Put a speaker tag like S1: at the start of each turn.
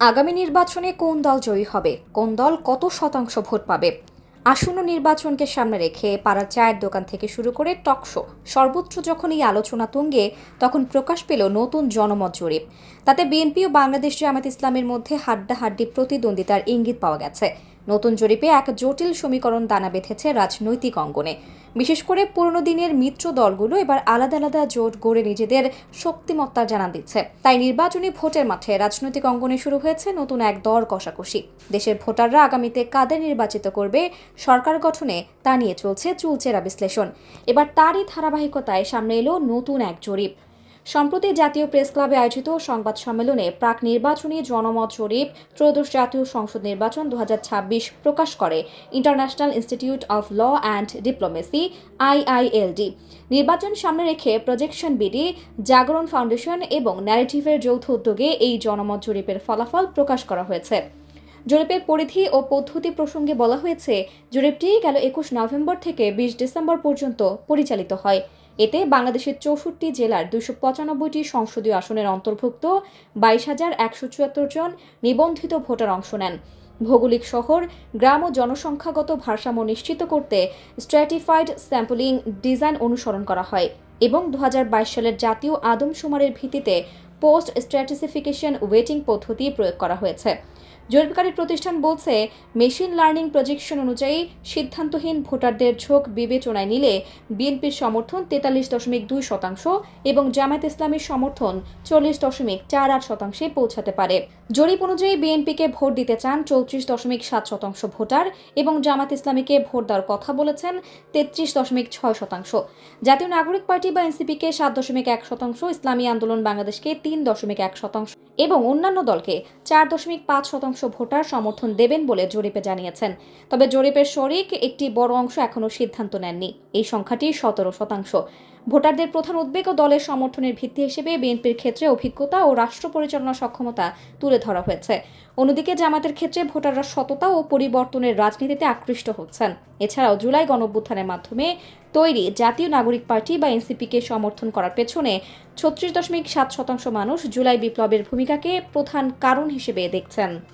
S1: আগামী নির্বাচনে কোন দল জয়ী হবে? কোন দল কত শতাংশ ভোট পাবে? আসন্ন নির্বাচনকে সামনে রেখে পাড়ার চায়ের দোকান থেকে শুরু করে টকশো সর্বোচ্চ যখন এই আলোচনা তুঙ্গে, তখন প্রকাশ পেল নতুন জনমত জরিপ। তাতে বিএনপি ও বাংলাদেশ জামাত ইসলামের মধ্যে হাড্ডাহাড্ডি প্রতিদ্বন্দ্বিতার ইঙ্গিত পাওয়া গেছে। নতুন জরিপে এক জটিল সমীকরণ দানা বেঁধেছে রাজনৈতিক অঙ্গনে। বিশেষ করে পুরনো দিনের মিত্র দলগুলো এবার আলাদা আলাদা জোট গড়ে নিজেদের শক্তিমত্তা জানান দিচ্ছে। তাই নির্বাচনী ভোটের মাঠে রাজনৈতিক অঙ্গনে শুরু হয়েছে নতুন এক দর কষাকষি। দেশের ভোটাররা আগামীতে কাদের নির্বাচিত করবে, সরকার গঠনে তা নিয়ে চলছে চুলচেরা বিশ্লেষণ। এবার তারই ধারাবাহিকতায় সামনে এলো নতুন এক জরিপ। সম্প্রতি জাতীয় প্রেস ক্লাবে আয়োজিত সংবাদ সম্মেলনে প্রাক নির্বাচনী জনমত জরিপ ত্রয়োদশ জাতীয় সংসদ নির্বাচন দু হাজার ছাব্বিশ প্রকাশ করে international institute of law and diplomacy IILD নির্বাচন সামনে রেখে প্রজেকশন বিডি, জাগরণ ফাউন্ডেশন এবং ন্যারেটিভের যৌথ উদ্যোগে এই জনমত জরিপের ফলাফল প্রকাশ করা হয়েছে। জরিপের পরিধি ও পদ্ধতি প্রসঙ্গে বলা হয়েছে, জরিপটি গেল একুশ নভেম্বর থেকে বিশ ডিসেম্বর পর্যন্ত পরিচালিত হয়। এতে বাংলাদেশের চৌষট্টি জেলার দুশো পঁচানব্বইটি সংসদীয় আসনের অন্তর্ভুক্ত বাইশ হাজার একশো চুয়াত্তর জন নিবন্ধিত ভোটার অংশ নেন। ভৌগোলিক শহর, গ্রাম ও জনসংখ্যাগত ভারসাম্য নিশ্চিত করতে স্ট্র্যাটিফাইড স্যাম্পলিং ডিজাইন অনুসরণ করা হয় এবং দু হাজার বাইশ সালের জাতীয় আদমশুমারের ভিত্তিতে পোস্ট স্ট্র্যাটিসিফিকেশন ওয়েটিং পদ্ধতি প্রয়োগ করা হয়েছে। জরিপকারী প্রতিষ্ঠান বলছে, মেশিন লার্নিং প্রজেকশন অনুযায়ী সিদ্ধান্তহীন ভোটারদের ঝোঁক বিবেচনায় নিলে বিএনপির সমর্থন তেতাল্লিশ দশমিক দুই শতাংশ এবং জামায়াত ইসলামীর সমর্থন চল্লিশ দশমিক চার আট শতাংশে পৌঁছাতে পারে। জরিপ অনুযায়ী বিএনপিকে ভোট দিতে চান চৌত্রিশ দশমিক সাত শতাংশ ভোটার এবং জামাত ইসলামীকে ভোট দেওয়ার কথা বলেছেন তেত্রিশ দশমিক ছয় শতাংশ। জাতীয় নাগরিক পার্টি বা এনসিপিকে সাত দশমিক এক শতাংশ, ইসলামী আন্দোলন বাংলাদেশকে তিন দশমিক এক শতাংশ এবং অন্যান্য দলকে চার দশমিক পাঁচ শতাংশ ভোটার সমর্থন দেবেন বলে জরিপে জানিয়েছেন। তবে জরিপের শরিক একটি বড় অংশ এখনও সিদ্ধান্ত নেননি। এই সংখ্যাটি সতেরো শতাংশ। ভোটারদের প্রধান উদ্বেগ ও দলের সমর্থনের ভিত্তি হিসেবে বিএনপির ক্ষেত্রে অভিজ্ঞতা ও রাষ্ট্র পরিচালনা সক্ষমতা তুলে ধরা হয়েছে। অন্যদিকে জামাতের ক্ষেত্রে ভোটাররা সততা ও পরিবর্তনের রাজনীতিতে আকৃষ্ট হচ্ছেন। এছাড়াও জুলাই গণঅভ্যুত্থানের মাধ্যমে তৈরি জাতীয় নাগরিক পার্টি বা এনসিপিকে সমর্থন করার পেছনে ছত্রিশ দশমিক সাত শতাংশ মানুষ জুলাই বিপ্লবের ভূমিকাকে প্রধান কারণ হিসেবে দেখছেন।